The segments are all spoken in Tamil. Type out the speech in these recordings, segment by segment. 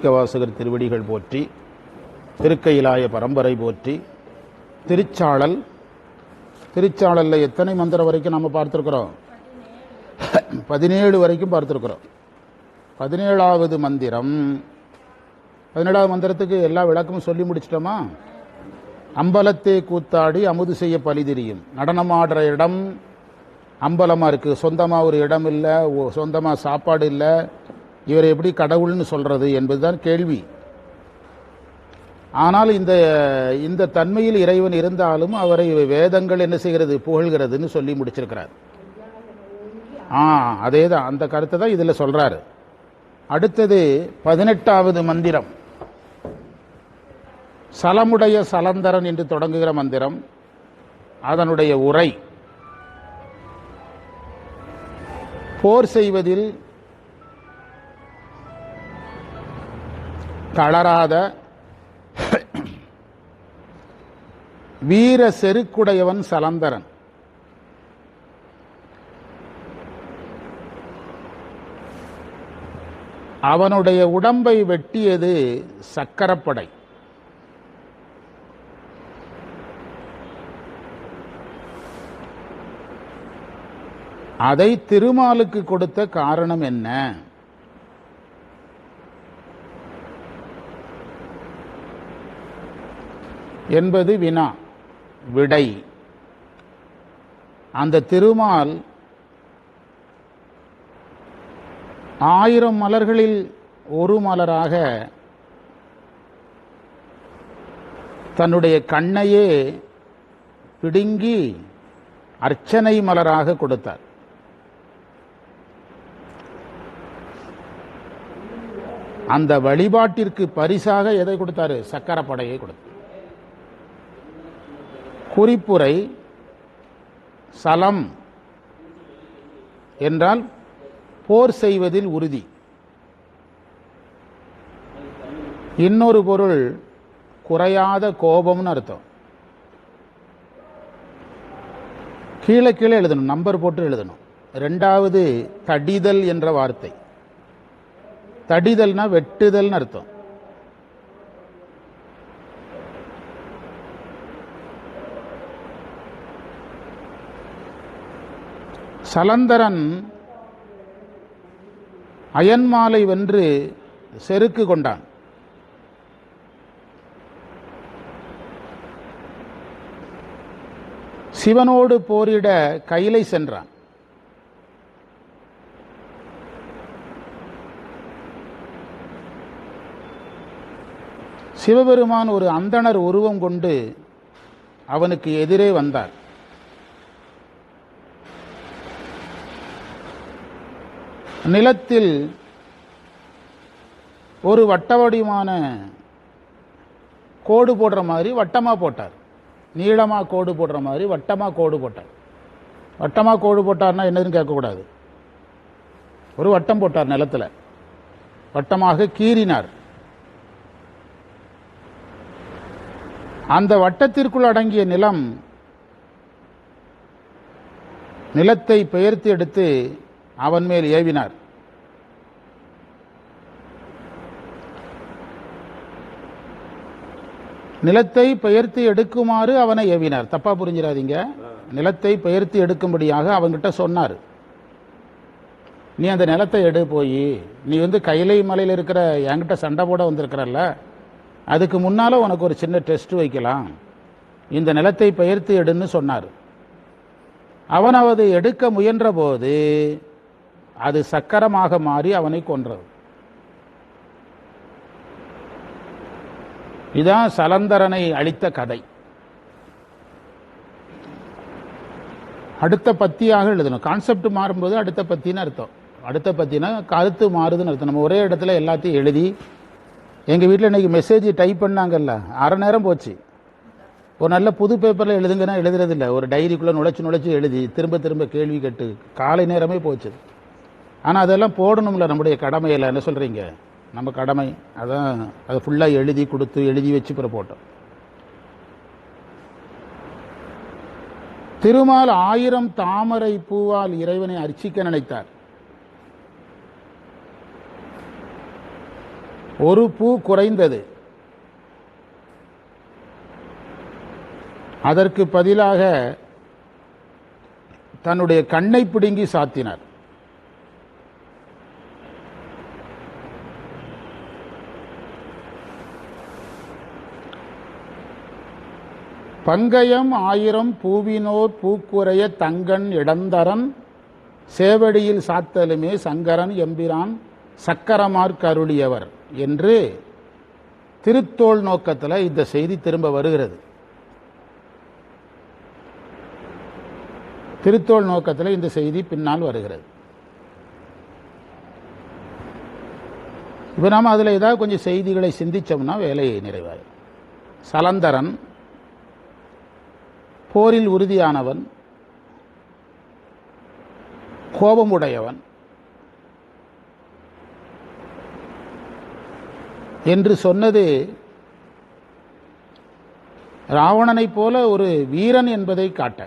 மாணிக்கவாசகர் திருவடிகள் போற்றி திருக்கையிலாய பரம்பரை போற்றி திருச்சாளல் திருச்சாளலில் எத்தனை மந்திரம் வரைக்கும் நம்ம பார்த்துருக்குறோம்? பதினேழு வரைக்கும் பார்த்துருக்குறோம். பதினேழாவது மந்திரம். பதினேழாவது மந்திரத்துக்கு எல்லா விளக்கமும் சொல்லி முடிச்சிட்டோமா? அம்பலத்தை கூத்தாடி அமுது செய்ய பலிதிரியும். நடனமாடுற இடம் அம்பலமாக இருக்குது சொந்தமாக ஒரு இடம் இல்லை சொந்தமாக சாப்பாடு இல்லை இவரை எப்படி கடவுள்னு சொல்றது என்பதுதான் கேள்வி. ஆனால் இந்த இந்த தன்மையில் இறைவன் இருந்தாலும் அவரை வேதங்கள் என்ன செய்கிறது புகழ்கிறதுன்னு சொல்லி முடிச்சிருக்கிறார். ஆ அதே தான் அந்த கருத்தை தான் இதில் சொல்றாரு. அடுத்தது பதினெட்டாவது மந்திரம். சலமுடைய சலந்தரன் என்று தொடங்குகிற மந்திரம் அதனுடைய உரை. போர் செய்வதில் தளராத வீர செருக்குடையவன் சலந்தரன். அவனுடைய உடம்பை வெட்டியது சக்கரப்படை. அதை திருமாலுக்கு கொடுத்த காரணம் என்ன? என்பது வினா விடை. அந்த திருமால் ஆயிரம் மலர்களில் ஒரு மலராக தன்னுடைய கண்ணையே பிடுங்கி அர்ச்சனை மலராக கொடுத்தார். அந்த வழிபாட்டிற்கு பரிசாக எதை கொடுத்தாரு? சக்கரப்படையை கொடுத்தார். குறிப்புரை சலம் என்றால் போர் செய்வதில் உறுதி. இன்னொரு பொருள் குறையாத கோபம்னு அர்த்தம். கீழே கீழே எழுதணும் நம்பர் போட்டு எழுதணும். ரெண்டாவது தடிதல் என்ற வார்த்தை. தடிதல்னா வெட்டுதல்னு அர்த்தம். சலந்தரன் அயன்மாலை வென்று செருக்கு கொண்டான். சிவனோடு போரிட கையிலை சென்றான். சிவபெருமான் ஒரு அந்தணர் உருவம் கொண்டு அவனுக்கு எதிரே வந்தார். நிலத்தில் ஒரு வட்ட வடிவமான கோடு போடுற மாதிரி வட்டமாக போட்டார். நீளமாக கோடு போடுற மாதிரி வட்டமாக கோடு போட்டார். வட்டமாக கோடு போட்டார்னா என்னதுன்னு கேட்கக்கூடாது. ஒரு வட்டம் போட்டார் நிலத்தில். வட்டமாக கீறினார். அந்த வட்டத்திற்குள் அடங்கிய நிலம் நிலத்தை பெயர்த்து எடுத்து அவன் மேல் ஏவினார். நிலத்தை பெயர்த்து எடுக்குமாறு அவனை ஏவினார். தப்பா புரிஞ்சிடாதீங்க. நிலத்தை பெயர்த்து எடுக்கும்படியாக அவன்கிட்ட சொன்னார். நீ அந்த நிலத்தை எடு போய் நீ வந்து கைலை மலையில் இருக்கிற என்கிட்ட சண்டை போட வந்திருக்கிறல்ல அதுக்கு முன்னால் உனக்கு ஒரு சின்ன டெஸ்ட் வைக்கலாம். இந்த நிலத்தை பெயர்த்து எடுன்னு சொன்னார். அவன் அதை எடுக்க முயன்றபோது அது சக்கரமாக மாறி அவனை கொன்றது. இதான் சலந்தரனை அளித்த கதை. அடுத்த பத்தியாக எழுதணும். கான்செப்ட் மாறும்போது அடுத்த பத்தின்னு அர்த்தம். அடுத்த பத்தினா கருத்து மாறுதுன்னு அர்த்தம். நம்ம ஒரே இடத்துல எல்லாத்தையும் எழுதி எங்கள் வீட்டில் இன்றைக்கி மெசேஜ் டைப் பண்ணாங்கல்ல அரை நேரம் போச்சு. ஒரு நல்ல புது பேப்பரில் எழுதுங்கன்னா எழுதுறதில்ல. ஒரு டைரிக்குள்ளே நுழைச்சி நுழைச்சி எழுதி திரும்ப திரும்ப கேள்வி கேட்டு காலை நேரமே போச்சு. ஆனால் அதெல்லாம் போடணும்ல நம்முடைய கடமையில். என்ன சொல்கிறீங்க நம்ம கடமை அதான் அதை ஃபுல்லாக எழுதி கொடுத்து எழுதி வச்சு பிற போட்டோம். திருமால் ஆயிரம் தாமரை பூவால் இறைவனை அர்ச்சிக்க நினைத்தார். ஒரு பூ குறைந்தது. அதற்கு பதிலாக தன்னுடைய கண்ணை பிடுங்கி சாத்தினார். பங்கயம் ஆயிரம் பூவினோர் பூக்குறைய தங்கன் இடந்தரன் சேவடியில் சாத்தலுமே சங்கரன் எம்பிரான் சக்கரமார் கருளியவர் என்று திருத்தோல் நோக்கத்தில் இந்த செய்தி திரும்ப வருகிறது. திருத்தோல் நோக்கத்தில் இந்த செய்தி பின்னால் வருகிறது. இப்போ நாம் அதில் ஏதாவது கொஞ்சம் செய்திகளை சிந்திச்சோம்னா வேலை நிறைவாகும் சலந்தரன் போரில் உறுதியானவன் கோபமுடையவன் என்று சொன்னது ராவணனைப் போல ஒரு வீரன் என்பதை காட்ட.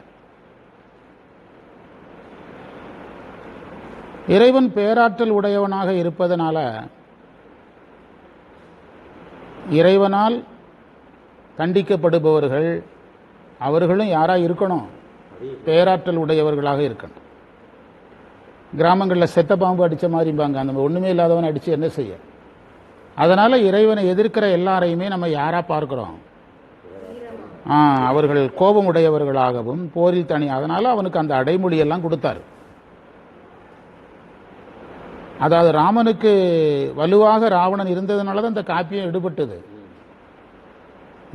இறைவன் பேராற்றல் உடையவனாக இருப்பதனால இறைவனால் தண்டிக்கப்படுபவர்கள் அவர்களும் யாராக இருக்கணும்? பேராற்றல் உடையவர்களாக இருக்கணும். கிராமங்களில் செத்த பாம்பு அடித்த மாதிரிம்பாங்க. அந்த ஒன்றுமே இல்லாதவனை அடித்து என்ன செய்ய? அதனால் இறைவனை எதிர்க்கிற எல்லாரையுமே நம்ம யாராக பார்க்குறோம்? அவர்கள் கோபம் உடையவர்களாகவும் போரில் தனி அதனால் அவனுக்கு அந்த அடைமொழியெல்லாம் கொடுத்தாரு. அதாவது ராமனுக்கு வலுவாக ராவணன் இருந்ததுனால தான் இந்த காப்பியம் எடுபட்டது.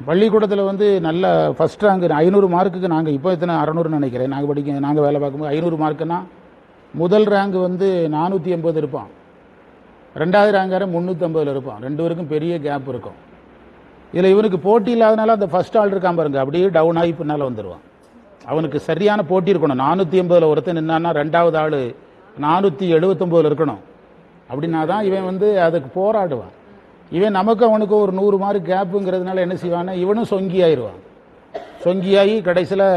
பள்ளிக்கூடத்தில் வந்து நல்ல ஃபஸ்ட் ரேங்க் ஐநூறு மார்க்குக்கு நாங்கள் இப்போ எத்தனை? அறநூறுன்னு நினைக்கிறேன். நாங்கள் படிக்க நாங்கள் வேலை பார்க்கும்போது ஐநூறு மார்க்குன்னா முதல் ரேங்க் வந்து நானூற்றி எண்பது இருப்பான். ரெண்டாவது ரேங்கார முந்நூற்றம்பதில் இருப்பான். ரெண்டு பேருக்கும் பெரிய கேப் இருக்கும். இதில் இவனுக்கு போட்டி இல்லாதனால அந்த ஃபஸ்ட் ஆள் இருக்கான் பாருங்க. அப்படியே டவுன் ஆகி பின்னால் வந்துடுவான் அவனுக்கு சரியான போட்டி இருக்கணும். நானூற்றி எண்பதில் ஒருத்தன் நின்னான்னா ரெண்டாவது ஆள் நானூற்றி எழுபத்தொம்போதில் இருக்கணும். அப்படின்னா தான் இவன் வந்து அதுக்கு போராடுவான். இவன் நமக்கு அவனுக்கு ஒரு நூறு மார்க் கேப்புங்கிறதுனால என்ன செய்வான்னா இவனும் சொங்கி ஆயிடுவான் சொங்கியாகி கடைசியில்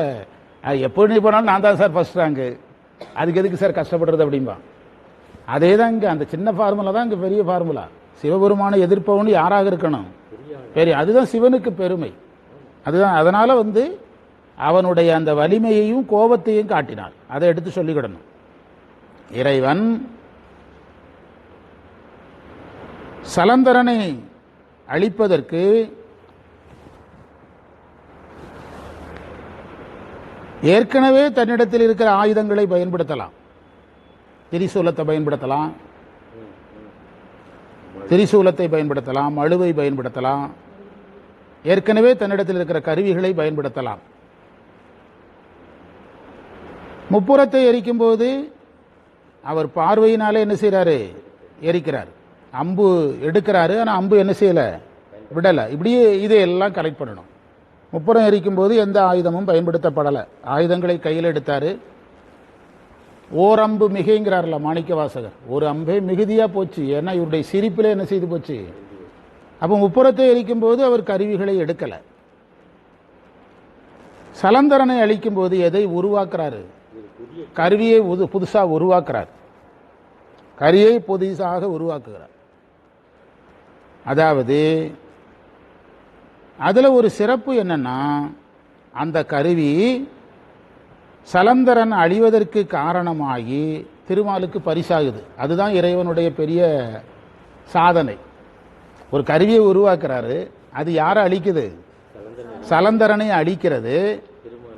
எப்படி போனாலும் நான் தான் சார் ஃபஸ்ட் ரேங்கு அதுக்கு எதுக்கு சார் கஷ்டப்படுறது? அப்படிம்பான். அதே தான் இங்கே அந்த சின்ன ஃபார்முலா தான் இங்கே பெரிய ஃபார்முலா சிவபெருமானை எதிர்ப்பவனு யாராக இருக்கணும்? பெரிய அதுதான் சிவனுக்கு பெருமை. அதுதான் அதனால் வந்து அவனுடைய அந்த வலிமையையும் கோபத்தையும் காட்டினார் அதை எடுத்து சொல்லிக்கிடணும். இறைவன் சலந்தரனை அழிப்பதற்கு ஏற்கனவே தன்னிடத்தில் இருக்கிற ஆயுதங்களை பயன்படுத்தலாம். திரிசூலத்தை பயன்படுத்தலாம். திரிசூலத்தை பயன்படுத்தலாம். மழுவை பயன்படுத்தலாம். ஏற்கனவே தன்னிடத்தில் இருக்கிற கருவிகளை பயன்படுத்தலாம். முப்புறத்தை எரிக்கும்போது அவர் பார்வையினாலே என்ன செய்கிறாரு எரிக்கிறார். அம்பு எடுக்கிறாரு ஆனால் அம்பு என்ன செய்யலை? விடலை. இப்படியே இதையெல்லாம் கலெக்ட் பண்ணணும். முப்புறம் எரிக்கும்போது எந்த ஆயுதமும் பயன்படுத்தப்படலை. ஆயுதங்களை கையில் எடுத்தார். ஓரம்பு மிகைங்கிறார்ல மாணிக்க வாசகர் ஒரு அம்பே மிகுதியாக போச்சு. ஏன்னா இவருடைய சிரிப்பில் என்ன செய்து போச்சு? அப்போ முப்புறத்தை எரிக்கும் போது அவர் கருவிகளை எடுக்கலை. சலந்தரனை அழிக்கும் போது எதை உருவாக்குறாரு? கருவியை உது- உருவாக்குறார். கரியை புதுசாக உருவாக்குகிறார். அதாவது அதில் ஒரு சிறப்பு என்னன்னா அந்த கருவி சலந்தரன் அழிவதற்கு காரணமாகி திருமாலுக்கு பரிசாகுது. அதுதான் இறைவனுடைய பெரிய சாதனை. ஒரு கருவியை உருவாக்குறாரு. அது யாரை அழிக்குது? சலந்தரனை அழிக்கிறது.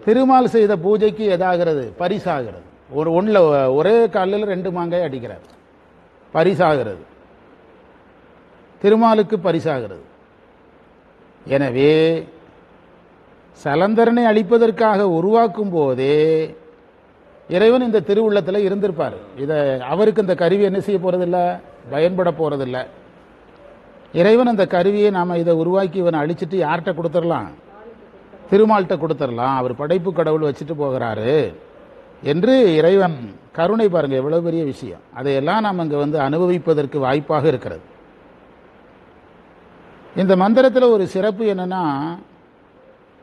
திருமால் செய்த பூஜைக்கு எதாகிறது? பரிசாகிறது. ஒரு ஒன்றில் ஒரே காலில் ரெண்டு மாங்காய் அடிக்கிறார். பரிசாகிறது. திருமாலுக்கு பரிசாகிறது. எனவே சலந்தரனை அழிப்பதற்காக உருவாக்கும் போதே இறைவன் இந்த திருவுள்ளத்தில் இருந்திருப்பார். இதை அவருக்கு இந்த கருவி என்ன செய்ய போகிறதில்ல பயன்பட போகிறதில்ல இறைவன் அந்த கருவியை நாம் இதை உருவாக்கி இவனை அழிச்சிட்டு யார்கிட்ட கொடுத்துடலாம்? திருமால்கிட்ட கொடுத்துடலாம். அவர் படைப்பு கடவுள் வச்சுட்டு போகிறாரு என்று இறைவன் கருணை பாருங்கள் எவ்வளோ பெரிய விஷயம். அதையெல்லாம் நாம் இங்கே வந்து அனுபவிப்பதற்கு வாய்ப்பாக இருக்கிறது. இந்த மந்திரத்தில் ஒரு சிறப்பு என்னென்னா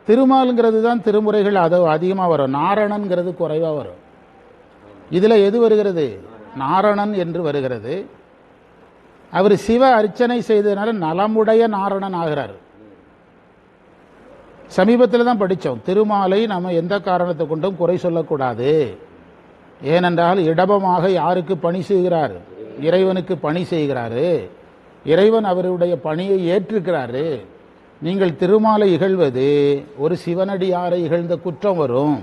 திருமாலுங்கிறது தான் திருமுறைகள் அது அதிகமாக வரும். நாரணன்கிறது குறைவாக வரும். இதில் எது வருகிறது? நாரணன் என்று வருகிறது. அவர் சிவ அர்ச்சனை செய்ததுனால நலமுடைய நாரணன் ஆகிறார். சமீபத்தில் தான் படித்தோம் திருமாலை நம்ம எந்த காரணத்தை கொண்டும் குறை சொல்லக்கூடாது. ஏனென்றால் இடபமாக யாருக்கு பணி செய்கிறார்? இறைவனுக்கு பணி செய்கிறாரு. இறைவன் அவருடைய பணியை ஏற்றிருக்கிறாரு. நீங்கள் திருமாலை இகழ்வது ஒரு சிவனடியாரை இகழ்ந்த குற்றம் வரும்.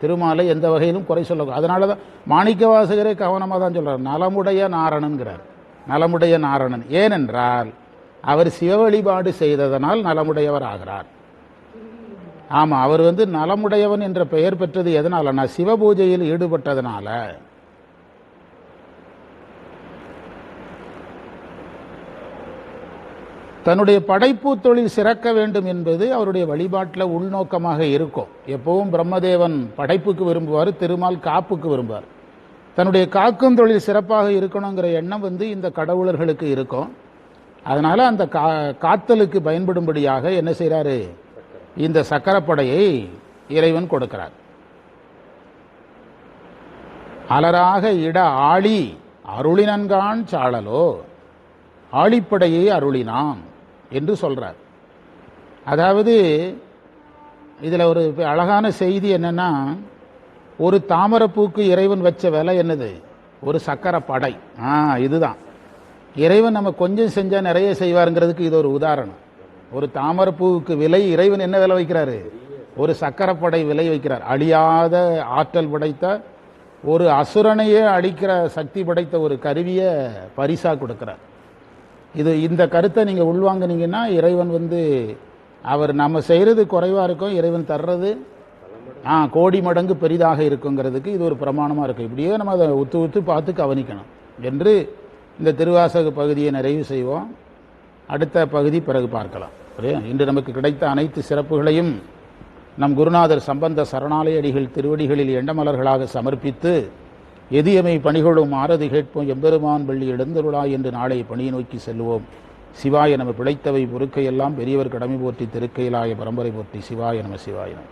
திருமாலை எந்த வகையிலும் குறை சொல்ல அதனால தான் மாணிக்க வாசகரே கவனமாக தான் சொல்கிறார் நலமுடைய நாரணன்கிறார். நலமுடைய நாரணன். ஏனென்றால் அவர் சிவ வழிபாடு செய்ததனால் நலமுடையவர் ஆகிறார். ஆமாம் அவர் வந்து நலமுடையவன் என்ற பெயர் பெற்றது எதனாலனா சிவ பூஜையில் ஈடுபட்டதனால. தன்னுடைய படைப்பு தொழில் சிறக்க வேண்டும் என்பது அவருடைய வழிபாட்டில் உள்நோக்கமாக இருக்கும். எப்பவும் பிரம்மதேவன் படைப்புக்கு விரும்புவார் திருமால் காப்புக்கு விரும்புவார். தன்னுடைய காக்கும் தொழில் சிறப்பாக இருக்கணுங்கிற எண்ணம் வந்து இந்த கடவுளர்களுக்கு இருக்கும். அதனால் அந்த கா காத்தலுக்கு பயன்படும்படியாக என்ன செய்கிறாரு இந்த சக்கரப்படையை இறைவன் கொடுக்கிறார். அலராக இட ஆளி அருளினன்கான் சாழலோ ஆழிப்படையை அருளினான். என்று சொல்கிறார் அதாவது இதில் ஒரு அழகான செய்தி என்னென்னா ஒரு தாமரப்பூக்கு இறைவன் வச்ச விலை என்னது? ஒரு சக்கர படை. ஆ இதுதான். இறைவன் நம்ம கொஞ்சம் செஞ்சால் நிறைய செய்வாருங்கிறதுக்கு இது ஒரு உதாரணம். ஒரு தாமரப்பூவுக்கு விலை இறைவன் என்ன விலை வைக்கிறாரு? ஒரு சக்கரப்படை விலை வைக்கிறார். அழியாத ஆற்றல் படைத்த ஒரு அசுரனையே அழிக்கிற சக்தி படைத்த ஒரு கருவியை பரிசாக கொடுக்கிறார். இது இந்த கருத்தை நீங்கள் உள்வாங்கினீங்கன்னா இறைவன் வந்து அவர் நம்ம செய்கிறது குறைவாக இருக்கும் இறைவன் தர்றது ஆ கோடி மடங்கு பெரிதாக இருக்குங்கிறதுக்கு இது ஒரு பிரமாணமாக இருக்கும் இப்படியே நம்ம அதை உத்து உத்து பார்த்து கவனிக்கணும் என்று இந்த திருவாசக பகுதியை நிறைவு செய்வோம். அடுத்த பகுதி பிறகு பார்க்கலாம். சரியா? இன்று நமக்கு கிடைத்த அனைத்து சிறப்புகளையும் நம் குருநாதர் சம்பந்த சரணாலயடிகள் திருவடிகளில் எண்டமலர்களாக சமர்ப்பித்து எதியமை பணிகளும் ஆரதி கேட்போம். எம்பெருமான் வள்ளி எழுந்தருளாய் என்று நாளை பணியை நோக்கி செல்லுவோம். சிவாய நம பிழைத்தவை பொறுக்கையெல்லாம் பெரியவர் கடமை போற்றி திருக்கையிலாய பரம்பரை போற்றி சிவாய நம சிவாய நம.